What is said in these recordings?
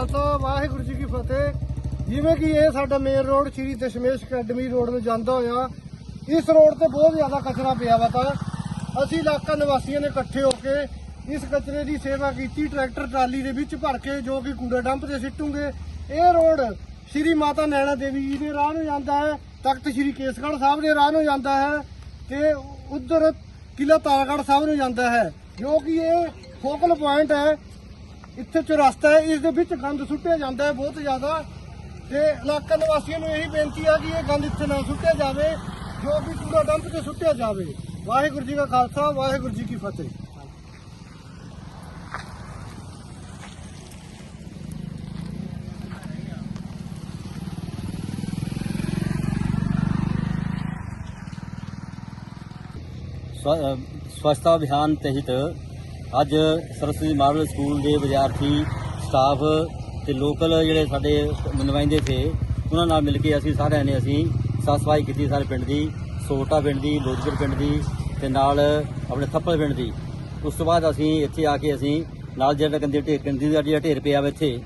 ਖਾਲਸਾ ਵਾਹਿਗੁਰੂ ਜੀ ਕੀ ਫਤਿਹ। ਜਿਵੇਂ ਕਿ ਇਹ ਸਾਡਾ main road Shri Dashmesh academy road ਨੂੰ ਜਾਂਦਾ ਹੋਇਆ। ਇਸ ਰੋਡ ਤੇ ਬਹੁਤ ਜ਼ਿਆਦਾ ਕਚਰਾ ਪਿਆ ਵਾ ਤਾਂ। ਅਸੀਂ ਇਲਾਕਾ ਨਿਵਾਸੀਆਂ ਨੇ ਇਕੱਠੇ ਹੋ ਕੇ ਇਸ ਕਚਰੇ ਦੀ ਸੇਵਾ ਕੀਤੀ, ਟਰੈਕਟਰ, ਟਰਾਲੀ ਦੇ ਵਿੱਚ ਭਰ ਕੇ ਜੋ ਕਿ ਕੂੜਾ ਡੰਪ ਤੇ ਸਿੱਟੂਗੇ। ਇਹ ਰੋਡ ਸ਼੍ਰੀ ਮਾਤਾ ਨੈਣਾ ਦੇਵੀ ਜੀ ਦੇ ਰਾਹ ਨੂੰ ਜਾਂਦਾ ਹੈ। ਤਖਤ ਸ਼੍ਰੀ ਕੇਸਗੜ੍ਹ ਸਾਹਿਬ ਦੇ ਰਾਹ ਨੂੰ ਜਾਂਦਾ ਹੈ ਤੇ ਉਧਰ ਕਿਲਾ ਤਾਰਾਗੜ੍ਹ ਸਾਹਿਬ ਨੂੰ ਜਾਂਦਾ ਹੈ। ਜੋ ਕਿ ਇਹ ਫੋਕਲ ਪੁਆਇੰਟ ਹੈ। ਇੱਥੇ ਚੁਰਸਤਾ ਹੈ, ਇਸ ਦੇ ਵਿੱਚ ਗੰਦ ਸੁੱਟਿਆ ਜਾਂਦਾ ਹੈ ਬਹੁਤ ਜ਼ਿਆਦਾ। ਤੇ ਇਲਾਕਾ ਨਿਵਾਸੀਆਂ ਨੂੰ ਇਹੀ ਬੇਨਤੀ ਹੈ ਕਿ ਇਹ ਗੰਦ ਇੱਥੇ ਨਾ ਸੁੱਟਿਆ ਜਾਵੇ, ਜੋ ਵੀ ਕੂੜਾ ਡੰਪ ਤੇ ਸੁੱਟਿਆ ਜਾਵੇ। ਵਾਹਿਗੁਰੂ ਜੀ ਕਾ ਖਾਲਸਾ, ਵਾਹਿਗੁਰੂ ਜੀ ਕੀ ਫਤਿਹ। ਸਵ- ਸਵੱਛਤਾ ਅਭਿਆਨ ਤਹਿਤ ਅੱਜ ਸਰਸਵਤੀ ਮਾਡਲ ਸਕੂਲ ਦੇ ਵਿਦਿਆਰਥੀ, ਸਟਾਫ ਤੇ ਲੋਕਲ ਜਿਹੜੇ ਸਾਡੇ ਨੁਮਾਇੰਦੇ ਥੇ, ਉਹਨਾਂ ਨਾਲ ਮਿਲ ਕੇ ਅਸੀਂ ਸਾਰਿਆਂ ਨੇ ਅਸੀਂ ਸਾਫ਼ ਸਫ਼ਾਈ ਕੀਤੀ ਸਾਰੇ ਪਿੰਡ ਦੀ, ਸੋਟਾ ਪਿੰਡ ਦੀ, ਲੋਧਪੁਰ ਪਿੰਡ ਦੀ ਤੇ ਨਾਲ ਆਪਣੇ ਥੱਪੜ ਪਿੰਡ ਦੀ। ਉਸ ਤੋਂ ਬਾਅਦ ਅਸੀਂ ਇੱਥੇ ਆ ਕੇ ਅਸੀਂ ਨਾਲ ਜਿਹੜਾ ਗੰਦੀ ਢੇਰ ਗੰਦੀ ਦਾ ਜਿਹੜਾ ਢੇਰ ਪਿਆ ਵਾ ਇੱਥੇ,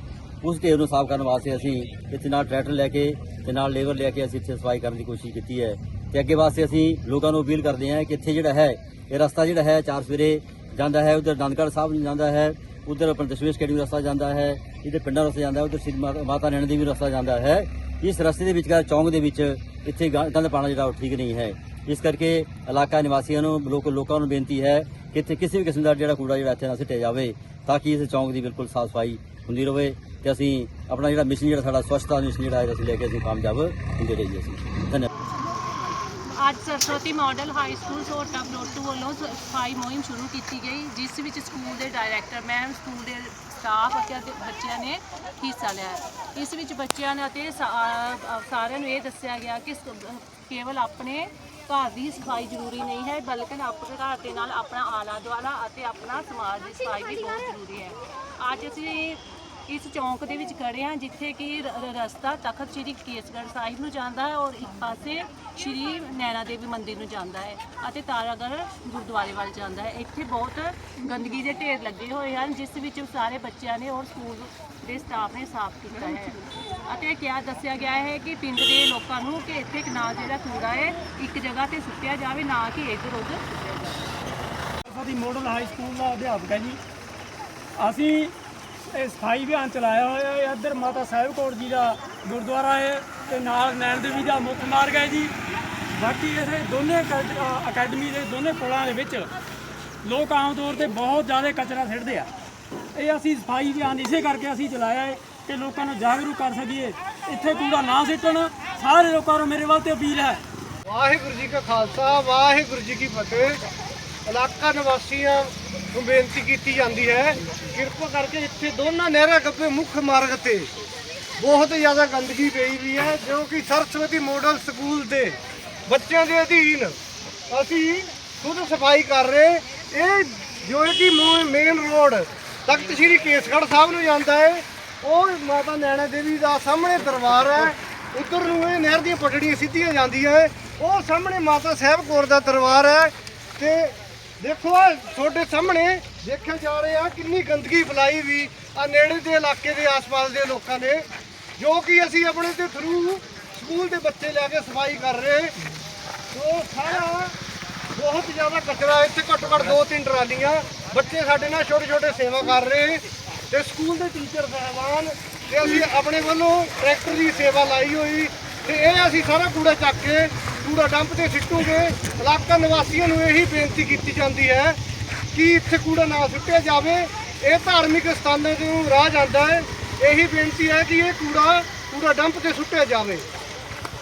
ਉਸ ਢੇਰ ਨੂੰ ਸਾਫ਼ ਕਰਨ ਵਾਸਤੇ ਅਸੀਂ ਇੱਥੇ ਨਾਲ ਟਰੈਕਟਰ ਲੈ ਕੇ ਤੇ ਨਾਲ ਲੇਬਰ ਲੈ ਕੇ ਅਸੀਂ ਇੱਥੇ ਸਫ਼ਾਈ ਕਰਨ ਦੀ ਕੋਸ਼ਿਸ਼ ਕੀਤੀ ਹੈ। ਤੇ ਅੱਗੇ ਵਾਸਤੇ ਅਸੀਂ ਲੋਕਾਂ ਨੂੰ ਅਪੀਲ ਕਰਦੇ ਹਾਂ ਕਿ ਇੱਥੇ ਜਿਹੜਾ ਹੈ, ਇਹ ਰਸਤਾ ਜਿਹੜਾ ਹੈ ਚਾਰ ਸਵੇਰੇ ਜਾਂਦਾ ਹੈ, ਉਧਰ ਦੰਦਗੜ੍ਹ ਸਾਹਿਬ ਨੂੰ ਜਾਂਦਾ ਹੈ, ਉਧਰ ਆਪਣਾ ਦਸ਼ਮੇਸ਼ ਅਕੈਡਮੀ ਰਸਤਾ ਜਾਂਦਾ ਹੈ ਇਹਦੇ ਪਿੰਡਾਂ ਰਸਤਾ ਜਾਂਦਾ ਹੈ, ਉਧਰ ਸ੍ਰੀ ਮਾਤਾ- ਮਾਤਾ ਨੈਣਾ ਦੇਵੀ ਰਸਤਾ ਜਾਂਦਾ ਹੈ। ਇਸ ਰਸਤੇ ਦੇ ਵਿਚਕਾਰ, ਚੌਂਕ ਦੇ ਵਿੱਚ ਇੱਥੇ ਗ- ਗੰਦ ਪਾਣਾ ਜਿਹੜਾ ਉਹ ਠੀਕ ਨਹੀਂ ਹੈ। ਇਸ ਕਰਕੇ ਇਲਾਕਾ ਨਿਵਾਸੀਆਂ ਨੂੰ, ਲੋਕ, ਲੋਕਾਂ ਨੂੰ ਬੇਨਤੀ ਹੈ ਕਿ ਇੱਥੇ ਕਿਸੇ ਵੀ ਕਿਸਮ ਦਾ ਜਿਹੜਾ ਕੂੜਾ ਜਿਹੜਾ ਇੱਥੇ ਨਾ ਸਿੱਟਿਆ ਜਾਵੇ, ਤਾਂ ਕਿ ਇਸ ਚੌਂਕ ਦੀ ਬਿਲਕੁਲ ਸਾਫ਼ ਸਫ਼ਾਈ ਹੁੰਦੀ ਰਹੇ ਤੇ ਅਸੀਂ ਆਪਣਾ ਜਿਹੜਾ ਮਿਸ਼ਨ ਜਿਹੜਾ ਸਾਡਾ ਸਵੱਛਤਾ ਮਿਸ਼ਨ ਜਿਹੜਾ ਹੈ ਅਸੀਂ ਲੈ ਕੇ ਅਸੀਂ ਕਾਮਯਾਬ ਹੁੰਦੇ ਰਹੀਏ ਅਸੀਂ। ਧੰਨਵਾਦ। ਅੱਜ Saraswati model high school Sota Balotu ਵੱਲੋਂ ਸਫ਼ਾਈ ਮੁਹਿੰਮ ਸ਼ੁਰੂ ਕੀਤੀ ਗਈ, ਜਿਸ ਵਿੱਚ ਸਕੂਲ ਦੇ ਡਾਇਰੈਕਟਰ, ਮੈਮ, ਸਕੂਲ ਦੇ ਸਟਾਫ ਅਤੇ ਬੱਚਿਆਂ ਨੇ ਹਿੱਸਾ ਲਿਆ ਇਸ ਵਿੱਚ ਬੱਚਿਆਂ ਨੇ ਅਤੇ ਸਾ- ਸਾਰਿਆਂ ਨੂੰ ਇਹ ਦੱਸਿਆ ਗਿਆ ਕਿ ਕੇਵਲ ਆਪਣੇ ਘਰ ਦੀ ਸਫ਼ਾਈ ਜ਼ਰੂਰੀ ਨਹੀਂ ਹੈ, ਬਲਕਿ ਆਪਣੇ ਘਰ ਦੇ ਨਾਲ ਆਪਣਾ ਆਲਾ ਦੁਆਲਾ ਅਤੇ ਆਪਣਾ ਸਮਾਜ ਦੀ ਸਫ਼ਾਈ ਵੀ ਬਹੁਤ ਜ਼ਰੂਰੀ ਹੈ। ਅੱਜ ਅਸੀਂ ਇਸ ਚੌਂਕ ਦੇ ਵਿੱਚ ਖੜੇ ਹਾਂ, ਜਿੱਥੇ ਕਿ ਰ- ਰਸਤਾ ਤਖਤ ਸ੍ਰੀ ਕੇਸਗੜ੍ਹ ਸਾਹਿਬ ਨੂੰ ਜਾਂਦਾ ਹੈ ਔਰ ਇੱਕ ਪਾਸੇ ਸ੍ਰੀ ਨੈਣਾ ਦੇਵੀ ਮੰਦਿਰ ਨੂੰ ਜਾਂਦਾ ਹੈ ਅਤੇ ਤਾਰਾਗੜ੍ਹ ਗੁਰਦੁਆਰੇ ਵੱਲ ਜਾਂਦਾ ਹੈ। ਇੱਥੇ ਬਹੁਤ ਗੰਦਗੀ ਦੇ ਢੇਰ ਲੱਗੇ ਹੋਏ ਹਨ, ਜਿਸ ਵਿੱਚ ਸਾਰੇ ਬੱਚਿਆਂ ਨੇ ਔਰ ਸਕੂਲ ਦੇ ਸਟਾਫ ਨੇ ਸਾਫ਼ ਕੀਤਾ ਹੈ। ਅਤੇ ਕਿਹਾ, ਦੱਸਿਆ ਗਿਆ ਹੈ ਕਿ ਪਿੰਡ ਦੇ ਲੋਕਾਂ ਨੂੰ ਕਿ ਇੱਥੇ ਇੱਕ ਨਾ ਜਿਹੜਾ ਕੂੜਾ ਹੈ, ਇੱਕ ਜਗ੍ਹਾ ਤੇ ਸੁੱਟਿਆ ਜਾਵੇ, ਨਾ ਕਿ ਇੱਧਰ ਉੱਧਰ ਸੁੱਟਿਆ ਜਾਵੇ ਸਾਡੀ ਮਾਡਲ ਹਾਈ ਸਕੂਲ ਦਾ ਅਧਿਆਪਕ ਹੈ ਜੀ। ਅਸੀਂ ਇਹ ਸਫ਼ਾਈ ਅਭਿਆਨ ਚਲਾਇਆ ਹੋਇਆ ਹੈ। ਇੱਧਰ ਮਾਤਾ ਸਾਹਿਬ ਕੌਰ ਜੀ ਦਾ ਗੁਰਦੁਆਰਾ ਹੈ ਤੇ ਨਾਲ ਨੈਣ ਦੇਵੀ ਦਾ ਮੁੱਖ ਮਾਰਗ ਹੈ ਜੀ। ਬਾਕੀ ਇਹ ਦੋਨੇ ਅਕੈਡਮੀ ਦੇ ਦੋਨੇ ਪੁਲਾਂ ਦੇ ਵਿੱਚ ਲੋਕ ਆਮ ਤੌਰ ਤੇ ਬਹੁਤ ਜ਼ਿਆਦਾ ਕਚਰਾ ਸਿੱਟਦੇ ਆ। ਇਹ ਅਸੀਂ ਸਫ਼ਾਈ ਅਭਿਆਨ ਇਸੇ ਕਰਕੇ ਅਸੀਂ ਚਲਾਇਆ ਹੈ ਕਿ ਲੋਕਾਂ ਨੂੰ ਜਾਗਰੂਕ ਕਰ ਸਕੀਏ। ਇੱਥੇ ਕੂੜਾ ਨਾ ਸਿੱਟਣ। ਸਾਰੇ ਲੋਕਾਂ ਨੂੰ ਮੇਰੇ ਵੱਲ ਤੇ ਅਪੀਲ ਹੈ। ਵਾਹਿਗੁਰੂ ਜੀ ਕਾ ਖਾਲਸਾ, ਵਾਹਿਗੁਰੂ ਜੀ ਕੀ ਫਤਿਹ। ਇਲਾਕਾ ਨਿਵਾਸੀਆਂ ਨੂੰ ਬੇਨਤੀ ਕੀਤੀ ਜਾਂਦੀ ਹੈ। ਕਿਰਪਾ ਕਰਕੇ ਇੱਥੇ ਦੋਨਾਂ ਨਹਿਰਾਂ ਗੱਬੇ ਮੁੱਖ ਮਾਰਗ ਤੇ। ਬਹੁਤ ਜ਼ਿਆਦਾ ਗੰਦਗੀ ਪਈ ਵੀ ਹੈ, ਜੋ ਕਿ ਸਰਸਵਤੀ ਮੋਡਲ ਸਕੂਲ ਦੇ ਬੱਚਿਆਂ ਦੇ ਅਧੀਨ। ਅਸੀਂ ਖੁਦ ਸਫ਼ਾਈ ਕਰ ਰਹੇ। ਇਹ ਜੋ ਕਿ ਮੇਨ ਰੋਡ ਤਖਤ ਸ੍ਰੀ ਕੇਸਗੜ੍ਹ ਸਾਹਿਬ ਨੂੰ ਜਾਂਦਾ ਹੈ। ਉਹ ਮਾਤਾ ਨੈਣਾ ਦੇਵੀ ਦਾ ਸਾਹਮਣੇ ਦਰਬਾਰ ਹੈ। ਉੱਧਰ ਨੂੰ ਇਹ ਨਹਿਰ ਦੀਆਂ ਪਟੜੀਆਂ ਸਿੱਧੀਆਂ ਜਾਂਦੀਆਂ ਹੈ। ਉਹ ਸਾਹਮਣੇ ਮਾਤਾ ਸਾਹਿਬ ਕੌਰ ਦਾ ਦਰਬਾਰ ਹੈ ਤੇ ਦੇਖੋ ਆਹ ਤੁਹਾਡੇ ਸਾਹਮਣੇ ਦੇਖਿਆ ਜਾ ਰਿਹਾ ਕਿੰਨੀ ਗੰਦਗੀ ਫੈਲਾਈ ਵੀ ਆ ਨੇੜੇ ਦੇ ਇਲਾਕੇ ਦੇ ਆਸ-ਪਾਸ ਦੇ ਲੋਕਾਂ ਨੇ, ਜੋ ਕਿ ਅਸੀਂ ਆਪਣੇ ਦੇ ਥਰੂ ਸਕੂਲ ਦੇ ਬੱਚੇ ਲੈ ਕੇ ਸਫ਼ਾਈ ਕਰ ਰਹੇ ਸੋ ਸਾਰਾ ਬਹੁਤ ਜ਼ਿਆਦਾ ਕਚਰਾ ਇੱਥੇ ਘੱਟੋ ਘੱਟ ਦੋ ਤਿੰਨ ਟਰਾਲੀਆਂ, ਬੱਚੇ ਸਾਡੇ ਨਾਲ ਛੋਟੇ ਛੋਟੇ ਸੇਵਾ ਕਰ ਰਹੇ ਤੇ ਸਕੂਲ ਦੇ ਟੀਚਰ ਸਾਹਿਬਾਨ ਤੇ ਅਸੀਂ ਆਪਣੇ ਵੱਲੋਂ ਟਰੈਕਟਰ ਦੀ ਸੇਵਾ ਲਾਈ ਹੋਈ ਤੇ ਇਹ ਅਸੀਂ ਸਾਰਾ ਕੂੜਾ ਚੱਕ ਕੇ ਕੂੜਾ ਡੰਪ ਤੇ ਸਿੱਟੂਗੇ, ਇਲਾਕਾ ਨਿਵਾਸੀਆਂ ਨੂੰ ਇਹੀ ਬੇਨਤੀ ਕੀਤੀ ਜਾਂਦੀ ਹੈ ਕਿ ਇੱਥੇ ਕੂੜਾ ਨਾ ਸੁੱਟਿਆ ਜਾਵੇ, ਇਹ ਧਾਰਮਿਕ ਸਥਾਨਾਂ ਤੋਂ ਰਾਹ ਜਾਂਦਾ ਹੈ। ਇਹੀ ਬੇਨਤੀ ਹੈ ਕਿ ਇਹ ਕੂੜਾ ਕੂੜਾ ਡੰਪ ਤੇ ਸੁੱਟਿਆ ਜਾਵੇ।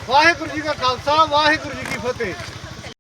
ਵਾਹਿਗੁਰੂ ਜੀ ਕਾ ਖਾਲਸਾ, ਵਾਹਿਗੁਰੂ ਜੀ ਕੀ ਫਤਿਹ।